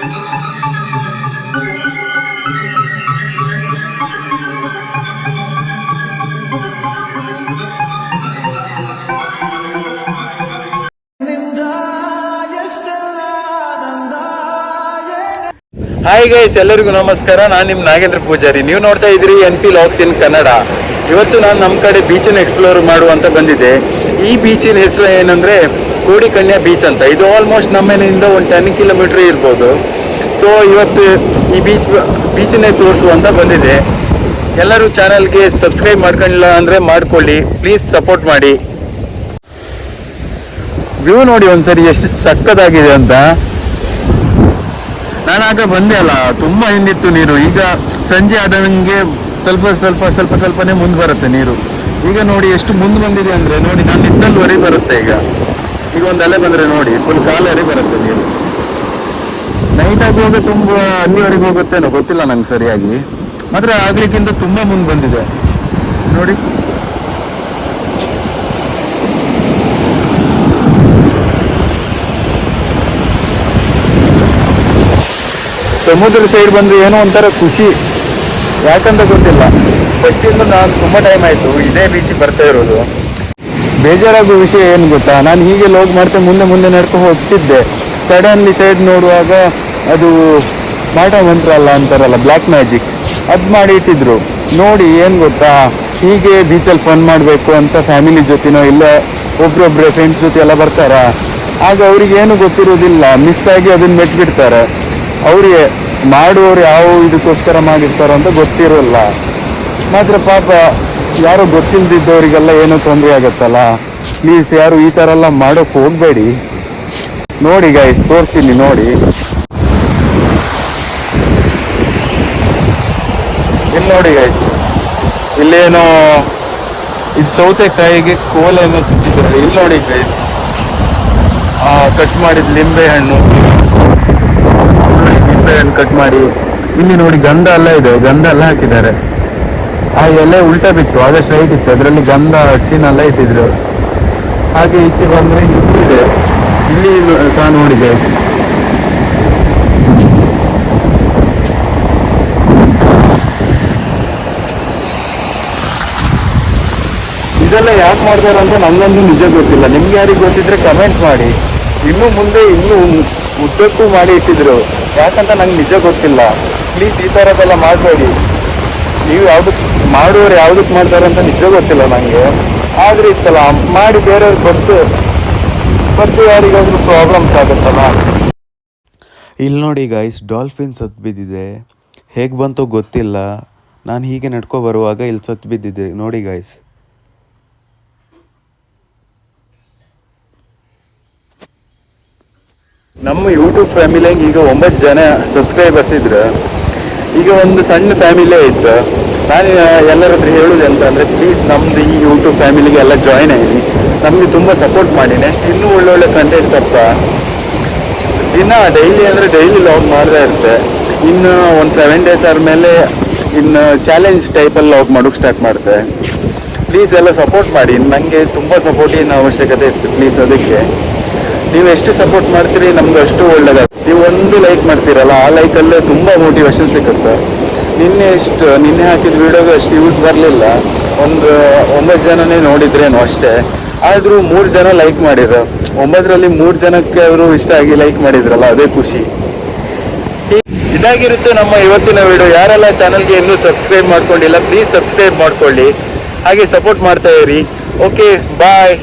Hi guys ಎಲ್ಲರಿಗೂ ನಮಸ್ಕಾರ. ನಾನು ನಿಮ್ಮ ನಾಗೇಂದ್ರ ಪೂಜಾರಿ. ನೀವು ನೋಡ್ತಾ ಇದ್ರಿ N P locks in Kannada ಇವತ್ತು ನಾನು ನಮ್ಮ ಕಡೆ ಬೀಚನ್ನು ಎಕ್ಸ್ಪ್ಲೋರ್ ಮಾಡುವಂತ ಬಂದಿದ್ದೆ. ಈ ಬೀಚಿನ ಹೆಸರು ಏನಂದ್ರೆ ಕೋಡಿಕನ್ಯಾ ಬೀಚ್ ಅಂತ. ಇದು ಆಲ್ಮೋಸ್ಟ್ ನಮ್ಮ ಮನೆಯಿಂದ ಒಂದು ಟೆನ್ ಕಿಲೋಮೀಟರ್ ಇರ್ಬೋದು. ಸೊ ಇವತ್ತು ಈ ಬೀಚ್ ಬೀಚನ್ನೇ ತೋರಿಸುವಂತ ಬಂದಿದೆ. ಎಲ್ಲರೂ ಚಾನಲ್ಗೆ ಸಬ್ಸ್ಕ್ರೈಬ್ ಮಾಡ್ಕೊಂಡಿಲ್ಲ ಅಂದರೆ ಮಾಡ್ಕೊಳ್ಳಿ. ಪ್ಲೀಸ್ ಸಪೋರ್ಟ್ ಮಾಡಿ. ವ್ಯೂ ನೋಡಿ ಒಂದ್ಸರಿ ಎಷ್ಟು ಸಕ್ಕದಾಗಿದೆ ಅಂತ. ನಾನು ಆಗ ಬಂದೆ ಅಲ್ಲ, ತುಂಬ ಹಿಂದಿತ್ತು ನೀರು. ಈಗ ಸಂಜೆ ಆದಂಗೆ ಸ್ವಲ್ಪ ಸ್ವಲ್ಪ ಸ್ವಲ್ಪ ಸ್ವಲ್ಪನೇ ಮುಂದೆ ಬರುತ್ತೆ ನೀರು. ಈಗ ನೋಡಿ ಎಷ್ಟು ಮುಂದೆ ಬಂದಿದೆ ಅಂದ್ರೆ ನೋಡಿ, ನಾನು ನಿಂತಲ್ಲಿ ಬರುತ್ತೆ ಈಗ. ಈಗ ಒಂದು ಅಲೆ ಬಂದ್ರೆ ನೋಡಿ ಫುಲ್ ಕಾಲರಿ ಬರುತ್ತೆ ನೀರು. ನೈಟ್ ಆಗುವಾಗ ತುಂಬಾ ಅಲ್ಲಿವರೆಗೆ ಹೋಗುತ್ತೇನೋ ಗೊತ್ತಿಲ್ಲ ನಂಗೆ ಸರಿಯಾಗಿ. ಮಾತ್ರ ಆಗ್ಲಿಕ್ಕಿಂತ ತುಂಬಾ ಮುಂದೆ ಬಂದಿದೆ. ನೋಡಿ. ಸಮುದ್ರ ಸೈಡ್ ಬಂದ್ರೆ ಏನೋ ಒಂಥರ ಖುಷಿ. ಯಾಕಂತ ಗೊತ್ತಿಲ್ಲ. ಫಸ್ಟ್ ಇಂದ ನಾನು ತುಂಬ ಟೈಮ್ ಆಯಿತು. ಇದೇ ಬೀಚಿಗೆ ಬರ್ತಾ ಇರೋದು. ಬೇಜಾರಾಗೋ ವಿಷಯ ಏನು ಗೊತ್ತಾ? ನಾನು ಹೀಗೆ ಲೋಗ್ ಮಾಡ್ತೇನೆ ಮುಂದೆ ಮುಂದೆ ನಡ್ಕೊಂಡು ಹೋಗ್ತಿದ್ದೆ. ಸಡನ್ಲಿ ಸೈಡ್ ನೋಡುವಾಗ ಅದು ಮಾಟ ಮಂತ್ರ ಅಲ್ಲ ಅಂತಾರಲ್ಲ ಬ್ಲ್ಯಾಕ್ ಮ್ಯಾಜಿಕ್ ಅದು ಮಾಡಿ ಇಟ್ಟಿದ್ರು. ನೋಡಿ ಏನು ಗೊತ್ತಾ? ಹೀಗೆ ಬೀಚಲ್ಲಿ ಫನ್ ಮಾಡಬೇಕು ಅಂತ ಫ್ಯಾಮಿಲಿ ಜೊತೆನೋ ಇಲ್ಲ ಒಬ್ರೊಬ್ರೆ ಫ್ರೆಂಡ್ಸ್ ಜೊತೆ ಎಲ್ಲ ಬರ್ತಾರ? ಆಗ ಅವ್ರಿಗೆ ಏನು ಗೊತ್ತಿರೋದಿಲ್ಲ ಮಿಸ್ ಆಗಿ ಅದನ್ನ ಮೆಟ್ಬಿಡ್ತಾರೆ. ಅವ್ರಿಗೆ, ಮಾಡುವವರು ಯಾವ ಇದಕ್ಕೋಸ್ಕರ ಮಾಡಿರ್ತಾರೋ ಅಂತ ಗೊತ್ತಿರೋಲ್ಲ. ಮಾತ್ರ ಪಾಪ ಯಾರು ಗೊತ್ತಿಲ್ದಿದ್ದವರಿಗೆಲ್ಲ ಏನೋ ತೊಂದರೆ ಆಗತ್ತಲ್ಲ? ಪ್ಲೀಸ್ ಯಾರು ಈ ಥರ ಎಲ್ಲ ಮಾಡೋಕೆ ಹೋಗಬೇಡಿ. ನೋಡಿ ಗೈಸ್ ತೋರಿಸ್ತೀನಿ ನೋಡಿ. ಇಲ್ಲಿ ನೋಡಿ ಗೈಸ್ ಇಲ್ಲೇನೋ ಇದು ಸೌತೆಕಾಯಿಗೆ ಕೋಲೆಯನ್ನು ತಿಂತಿದ್ದಾರೆ. ಇಲ್ಲಿ ನೋಡಿ ಗೈಸ್ ಕಟ್ ಮಾಡಿದ ಲಿಂಬೆ ಹಣ್ಣು. ಲಿಂಬೆ ಹಣ್ಣು ಕಟ್ ಮಾಡಿ. ಇಲ್ಲಿ ನೋಡಿ ಗಂಧ ಎಲ್ಲ ಇದೆ, ಗಂಧ ಎಲ್ಲ ಹಾಕಿದ್ದಾರೆ. ಆ ಎಲೆ ಉಲ್ಟಾ ಬಿತ್ತು ಆಗ ಸ್ಟ್ರೈಟ್ ಇತ್ತು. ಅದರಲ್ಲಿ ಗಂಧ ಅರ್ಶಿನೆಲ್ಲ ಇಟ್ಟಿದ್ರು ಹಾಗೆ ಈಚೆ ಬಂದ್ರೆ ಇದೆ. ಇಲ್ಲಿ ಸಹ ನೋಡಿದೆ. ಇದೆಲ್ಲ ಯಾಕೆ ಮಾಡ್ತಾರೆ ಅಂತ ನನಗಂತೂ ನಿಜ ಗೊತ್ತಿಲ್ಲ. ನಿಮ್ಗೆ ಯಾರಿಗೆ ಗೊತ್ತಿದ್ರೆ ಕಮೆಂಟ್ ಮಾಡಿ. ಇನ್ನು ಮುಂದೆ ಇನ್ನೂ ಉದ್ದಕ್ಕೂ ಮಾಡಿ ಇಟ್ಟಿದ್ರು. ಯಾಕಂತ ನಂಗೆ ನಿಜ ಗೊತ್ತಿಲ್ಲ. ಪ್ಲೀಸ್ ಈ ಥರದ್ದೆಲ್ಲ ಮಾಡಬೇಡಿ. ನೀವು ಯಾವ್ದಕ್ಕೆ ಮಾಡುವವರು ಯಾವುದಕ್ಕೆ ಮಾಡ್ತಾರೆ ಅಂತ ನಿಜ ಗೊತ್ತಿಲ್ಲ ನನಗೆ ಆದ್ರೆ ಇತ್ತಲ್ಲ ಮಾಡಿ ಬೇರೆಯವ್ರಿಗೆ ಗೊತ್ತು ಬರ್ತು ಯಾರಿಗಾದರೂ ಪ್ರಾಬ್ಲಮ್ಸ್ ಆಗುತ್ತಲ್ಲ? ಇಲ್ಲಿ ನೋಡಿ ಗೈಸ್ ಡಾಲ್ಫಿನ್ ಸತ್ ಬಿದ್ದಿದೆ. ಹೇಗೆ ಬಂತೋ ಗೊತ್ತಿಲ್ಲ. ನಾನು ಹೀಗೆ ನಡ್ಕೊ ಬರುವಾಗ ಇಲ್ಲಿ ಸತ್ ಬಿದ್ದಿದೆ. ನೋಡಿ ಗೈಸ್ ನಮ್ಮ ಯೂಟ್ಯೂಬ್ ಫ್ಯಾಮಿಲಿಯಾಗಿ ಈಗ ಒಂಬತ್ತು ಜನ ಸಬ್ಸ್ಕ್ರೈಬರ್ಸ್ ಇದ್ರು ಈಗ ಒಂದು ಸಣ್ಣ ಫ್ಯಾಮಿಲಿಯೇ ಇತ್ತು. ನಾನು ಎಲ್ಲರ ಹತ್ರ ಹೇಳೋದು ಅಂತ ಅಂದರೆ ಪ್ಲೀಸ್ ನಮ್ದು ಈ ಯೂಟ್ಯೂಬ್ ಫ್ಯಾಮಿಲಿಗೆ ಎಲ್ಲ ಜಾಯ್ನ್ ಆಗಿ, ನಮಗೆ ತುಂಬ ಸಪೋರ್ಟ್ ಮಾಡಿ. ನೆಕ್ಸ್ಟ್ ಇನ್ನೂ ಒಳ್ಳೊಳ್ಳೆ ಕಂಟೆಂಟ್ ತಪ್ಪ. ದಿನ ಡೈಲಿ ಅಂದರೆ ಡೈಲಿ ಲಾಗ್ ಮಾಡ್ತಾ ಇರುತ್ತೆ. ಇನ್ನು ಒಂದು ಸೆವೆನ್ ಡೇಸ್ ಆದಮೇಲೆ ಇನ್ನು ಚಾಲೆಂಜ್ ಟೈಪಲ್ಲಿ ಲಾಗ್ ಮಾಡೋಕ್ಕೆ ಸ್ಟಾರ್ಟ್ ಮಾಡುತ್ತೆ. ಪ್ಲೀಸ್ ಎಲ್ಲ ಸಪೋರ್ಟ್ ಮಾಡಿ. ನನಗೆ ತುಂಬ ಸಪೋರ್ಟಿನ ಅವಶ್ಯಕತೆ ಇತ್ತು ಪ್ಲೀಸ್ ಅದಕ್ಕೆ. ನೀವು ಎಷ್ಟು ಸಪೋರ್ಟ್ ಮಾಡ್ತೀರಿ, ನಮ್ಗೆ ಅಷ್ಟು ಒಳ್ಳೇದಾಗ ನೀವು ಒಂದು ಲೈಕ್ ಮಾಡ್ತೀರಲ್ಲ, ಆ ಲೈಕಲ್ಲೇ ತುಂಬ ಮೋಟಿವೇಶನ್ ಸಿಗುತ್ತೆ. ನಿನ್ನೆ ಎಷ್ಟು ನಿನ್ನೆ ಹಾಕಿದ ವಿಡಿಯೋಗೆ ಅಷ್ಟು ಯೂಸ್ ಬರಲಿಲ್ಲ. ಒಂದು, ಒಂಬತ್ತು ಜನನೇ ನೋಡಿದ್ರೇನು ಅಷ್ಟೇ. ಆದರೂ ಮೂರು ಜನ ಲೈಕ್ ಮಾಡಿದ್ರು. ಒಂಬತ್ತರಲ್ಲಿ ಮೂರು ಜನಕ್ಕೆ ಅವರು ಇಷ್ಟ ಆಗಿ ಲೈಕ್ ಮಾಡಿದ್ರಲ್ಲ, ಅದೇ ಖುಷಿ. ಇದಾಗಿರುತ್ತೆ ನಮ್ಮ ಇವತ್ತಿನ ವಿಡಿಯೋ ಯಾರೆಲ್ಲ ಚಾನಲ್ಗೆ ಇನ್ನೂ ಸಬ್ಸ್ಕ್ರೈಬ್ ಮಾಡ್ಕೊಂಡಿಲ್ಲ ಪ್ಲೀಸ್ ಸಬ್ಸ್ಕ್ರೈಬ್ ಮಾಡ್ಕೊಳ್ಳಿ. ಹಾಗೆ ಸಪೋರ್ಟ್ ಮಾಡ್ತಾ ಇರಿ. Okay bye